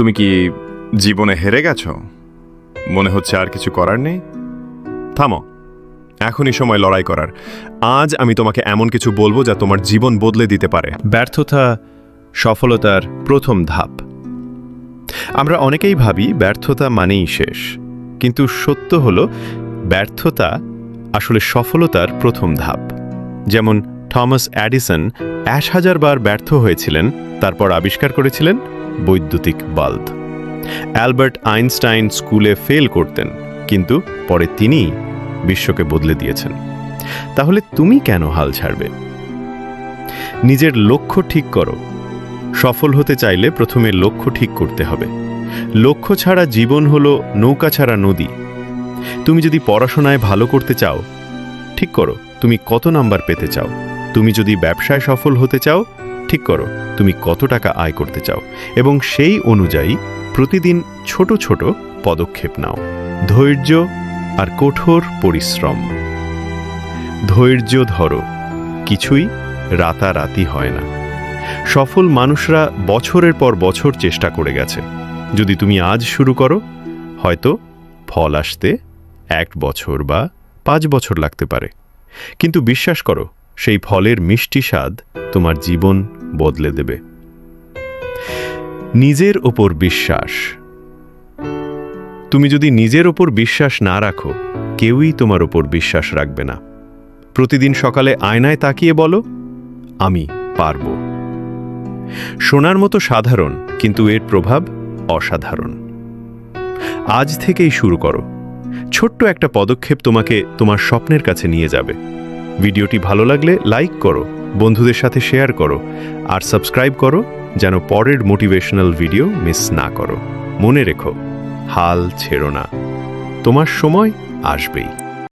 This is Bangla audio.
তুমি কি জীবনে হেরে গেছো? মনে হচ্ছে আর কিছু করার নেই? থামো, এখনই সময় লড়াই করার। আজ আমি তোমাকে এমন কিছু বলব যা তোমার জীবন বদলে দিতে পারে। ব্যর্থতা সফলতার প্রথম ধাপ। আমরা অনেকেই ভাবি ব্যর্থতা মানেই শেষ, কিন্তু সত্য হল ব্যর্থতা আসলে সফলতার প্রথম ধাপ। যেমন থমাস অ্যাডিসন এক হাজার বার ব্যর্থ হয়েছিলেন, তারপর আবিষ্কার করেছিলেন বৈদ্যুতিক বাল্ব। অ্যালবার্ট আইনস্টাইন স্কুলে ফেল করতেন, কিন্তু পরে তিনি বিশ্বকে বদলে দিয়েছেন। তাহলে তুমি কেন হাল ছাড়বে? নিজের লক্ষ্য ঠিক করো। সফল হতে চাইলে প্রথমে লক্ষ্য ঠিক করতে হবে। লক্ষ্য ছাড়া জীবন হলো নৌকা ছাড়া নদী। তুমি যদি পড়াশোনায় ভালো করতে চাও, ঠিক করো। তুমি কত নাম্বার পেতে চাও? তুমি যদি ব্যবসায় সফল হতে চাও ঠিক করো, তুমি কত টাকা আয় করতে চাও, এবং সেই অনুযায়ী প্রতিদিন ছোট ছোট পদক্ষেপ নাও। ধৈর্য আর কঠোর পরিশ্রম। ধৈর্য ধরো, কিছুই রাতারাতি হয় না। সফল মানুষরা বছরের পর বছর চেষ্টা করে গেছে। যদি তুমি আজ শুরু করো, হয়তো ফল আসতে এক বছর বা পাঁচ বছর লাগতে পারে। কিন্তু বিশ্বাস করো, সেই ফলের মিষ্টি স্বাদ তোমার জীবন বদলে দেবে। নিজের ওপর বিশ্বাস। তুমি যদি নিজের ওপর বিশ্বাস না রাখো, কেউই তোমার ওপর বিশ্বাস রাখবে না। প্রতিদিন সকালে আয়নায় তাকিয়ে বলো, আমি পারব। শোনার মতো সাধারণ, কিন্তু এর প্রভাব অসাধারণ। আজ থেকেই শুরু করো। ছোট্ট একটা পদক্ষেপ তোমাকে তোমার স্বপ্নের কাছে নিয়ে যাবে। ভিডিওটি ভালো লাগলে লাইক করো, বন্ধুদের সাথে শেয়ার করো, আর সাবস্ক্রাইব করো যেন পরের মোটিভেশনাল ভিডিও মিস না করো। মনে রেখো, হাল ছেড়ো না। তোমার সময় আসবেই।